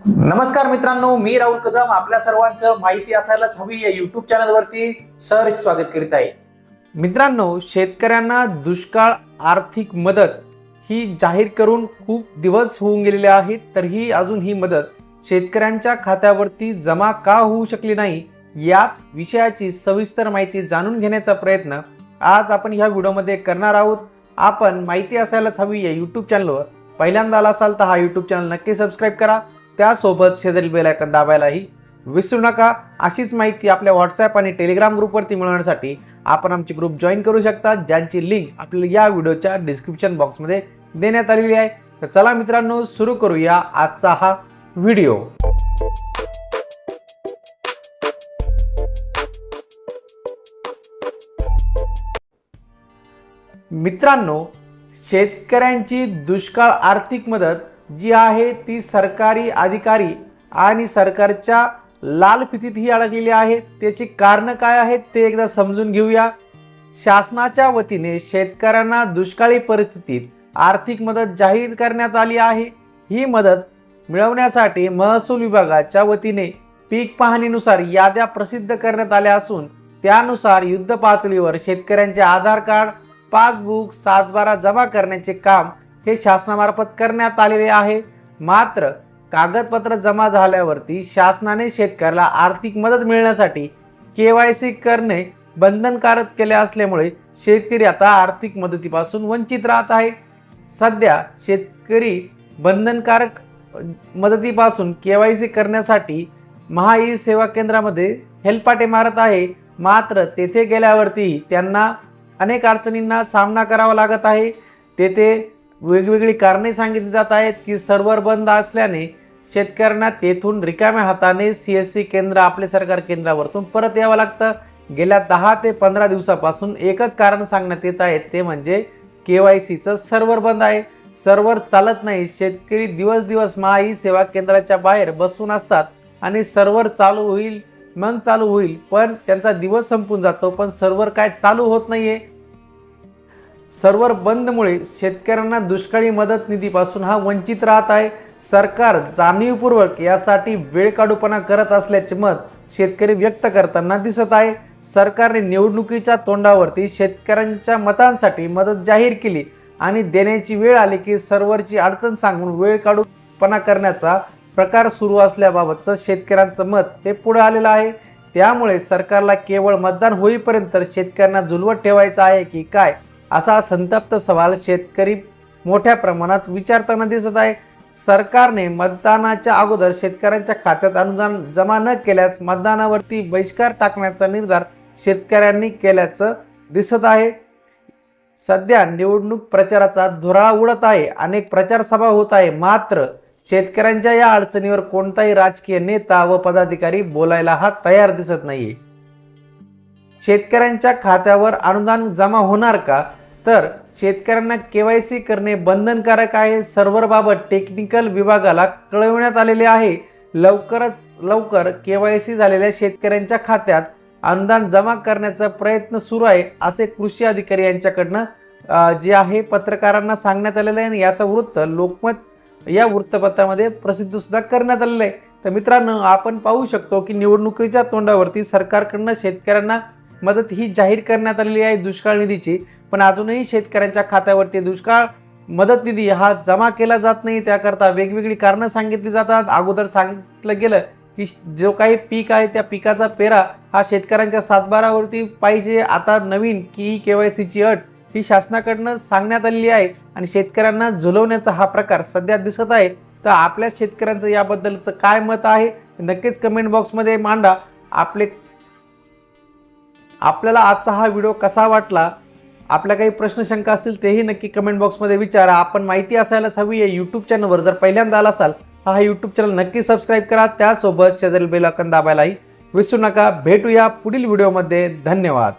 नमस्कार मित्रांनो मी राहुल कदम. आपल्या सर्वांचं माहिती असायलाच हवी. या युट्यूब चॅनलवरती सर स्वागत करीत आहे. मित्रांनो शेतकऱ्यांना दुष्काळ आर्थिक मदत ही जाहीर करून खूप दिवस होऊन गेलेले आहेत तरीही अजून ही मदत शेतकऱ्यांच्या खात्यावरती जमा का होऊ शकली नाही याच विषयाची सविस्तर माहिती जाणून घेण्याचा प्रयत्न आज आपण ह्या व्हिडिओमध्ये करणार आहोत. आपण माहिती असायलाच हवी या यूट्यूब चॅनलवर पहिल्यांदा आला असाल तर हा यूट्यूब चॅनल नक्की सबस्क्राईब करा. त्यासोबत शेजारी बेलायकन दाबायलाही विसरू नका. अशीच माहिती आपल्या व्हॉट्सॲप आणि टेलिग्राम ग्रुपवरती मिळवण्यासाठी आपण आमचे ग्रुप जॉईन करू शकता ज्यांची लिंक आपल्याला या व्हिडिओच्या डिस्क्रिप्शन बॉक्समध्ये देण्यात आलेली आहे. तर चला मित्रांनो सुरू करूया आजचा हा व्हिडिओ मित्रांनो शेतकऱ्यांची दुष्काळ आर्थिक मदत जी आहे ती सरकारी अधिकारी आणि सरकारच्या लाल फितीत ही अडकलेली आहे. त्याची कारणं काय आहेत ते एकदा समजून घेऊया. शासनाच्या वतीने शेतकऱ्यांना दुष्काळी परिस्थितीत आर्थिक मदत जाहीर करण्यात आली आहे. ही मदत मिळवण्यासाठी महसूल विभागाच्या वतीने पीक पाहणीनुसार याद्या प्रसिद्ध करण्यात आल्या असून त्यानुसार युद्ध पातळीवर शेतकऱ्यांचे आधार कार्ड पासबुक सातबारा जमा करण्याचे काम हे शासनामार्फत करण्यात आलेले आहे. मात्र कागदपत्र जमा झाल्यावरती शासनाने शेतकऱ्याला आर्थिक मदत मिळण्यासाठी के वाय सी करणे बंधनकारक केले असल्यामुळे शेतकरी आता आर्थिक मदतीपासून वंचित राहत आहे. सध्या शेतकरी बंधनकारक मदतीपासून के वाय सी करण्यासाठी महा ई सेवा केंद्रामध्ये हेलपाटे मारत आहे. मात्र तेथे गेल्यावरती त्यांना अनेक अडचणींना सामना करावा लागत आहे. तेथे वेगवेगळी कारणे सांगितली जात आहेत की सर्व्हर बंद असल्याने शेतकऱ्यांना तेथून रिकाम्या हाताने सी एस सी केंद्र आपले सरकार केंद्रावरतून परत यावं लागतं. गेल्या दहा ते पंधरा दिवसापासून एकच कारण सांगण्यात येत आहे ते म्हणजे के वाय सीचं सर्व्हर बंद आहे. सर्व्हर चालत नाही शेतकरी दिवस दिवस महा ई सेवा केंद्राच्या बाहेर बसून असतात आणि सर्व्हर चालू होईल मग चालू होईल पण त्यांचा दिवस संपून जातो पण सर्व्हर काय चालू होत नाहीये सर्व्हर बंदमुळे शेतकऱ्यांना दुष्काळी मदत निधीपासून हा वंचित राहत आहे. सरकार जाणीवपूर्वक यासाठी वेळ काढूपणा करत असल्याचे मत शेतकरी व्यक्त करताना दिसत आहे. सरकारने निवडणुकीच्या तोंडावरती शेतकऱ्यांच्या मतांसाठी मदत जाहीर केली आणि देण्याची वेळ आली की सर्व्हरची अडचण सांगून वेळ काढूपणा करण्याचा प्रकार सुरू असल्याबाबतचं शेतकऱ्यांचं मत ते पुढे आलेलं आहे. त्यामुळे सरकारला केवळ मतदान होईपर्यंत शेतकऱ्यांना झुलवत ठेवायचं आहे की काय? असा संतप्त सवाल शेतकरी मोठ्या प्रमाणात विचारताना दिसत आहे. सरकारने मतदानाच्या अगोदर शेतकऱ्यांच्या खात्यात अनुदान जमा न केल्यास मतदानावरती बहिष्कार टाकण्याचा निर्धार शेतकऱ्यांनी केल्याचं दिसत आहे. सध्या निवडणूक प्रचाराचा धुराळा उडत आहे. अनेक प्रचार सभा होत आहे. मात्र शेतकऱ्यांच्या या अडचणीवर कोणताही राजकीय नेता व पदाधिकारी बोलायला हा तयार दिसत नाहीये. शेतकऱ्यांच्या खात्यावर अनुदान जमा होणार का? तर शेतकऱ्यांना के वाय सी करणे बंधनकारक आहे. सर्व्हरबाबत टेक्निकल विभागाला कळविण्यात आलेले आहे. लवकरच लवकर के वाय सी झालेल्या शेतकऱ्यांच्या खात्यात अनुदान जमा करण्याचा प्रयत्न सुरू आहे असे कृषी अधिकारी यांच्याकडनं जे आहे पत्रकारांना सांगण्यात आलेलं आहे. आणि याचं वृत्त लोकमत या वृत्तपत्रामध्ये प्रसिद्धसुद्धा करण्यात आलेलं आहे. तर मित्रांनो आपण पाहू शकतो की निवडणुकीच्या तोंडावरती सरकारकडनं शेतकऱ्यांना मदत ही जाहीर करण्यात आलेली आहे. दुष्काळ निधीची पण अजूनही शेतकऱ्यांच्या खात्यावरती दुष्काळ मदत निधी हा जमा केला जात नाही. त्याकरता वेगवेगळी कारणं सांगितली जातात. अगोदर सांगितलं गेलं की जो काही पीक आहे त्या पिकाचा पेरा हा शेतकऱ्यांच्या सातबारावरती पाहिजे. आता नवीन की के वाय सीची अट ही शासनाकडनं सांगण्यात आलेली आहे आणि शेतकऱ्यांना झुलवण्याचा हा प्रकार सध्या दिसत आहे. तर आपल्या शेतकऱ्यांचं याबद्दलचं काय मत आहे? नक्कीच कमेंट बॉक्समध्ये मांडा. आपले आपल्याला आजचा हा व्हिडिओ कसा वाटला? आपल्या काही प्रश्न शंका असतील तेही नक्की कमेंट बॉक्समध्ये विचारा. आपण माहिती असायलाच हवी आहे. यूट्यूब चॅनलवर जर पहिल्यांदा आला असाल तर हा यूट्यूब चॅनल नक्की सबस्क्राईब करा. त्यासोबत शेजारी बेल दाबायलाही विसरू नका. भेटूया पुढील व्हिडिओमध्ये धन्यवाद.